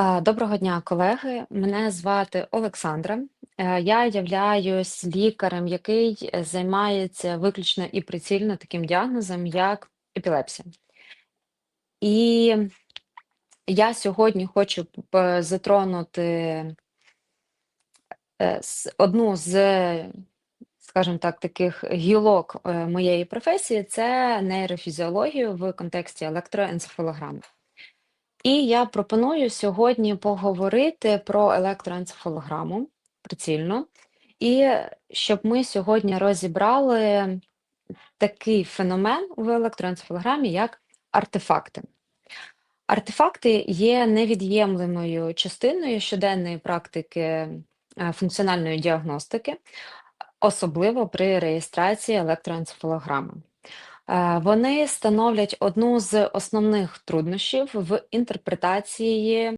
А, Доброго дня, колеги. Мене звати Олександра. Е, Я являюсь лікарем, який е, займається виключно і прицільно таким діагнозом, як епілепсія. І я сьогодні хочу затронути е, одну з, скажімо так, таких гілок е, моєї професії це нейрофізіологію в контексті електроенцефалограми. І я пропоную сьогодні поговорити про електроенцефалограму прицільно, і щоб ми сьогодні розібрали такий феномен в електроенцефалограмі, як артефакти. Артефакти є невід'ємлемою частиною щоденної практики е, функціональної діагностики, особливо при реєстрації електроенцефалограми. Е, Вони становлять одну з основних труднощів в інтерпретації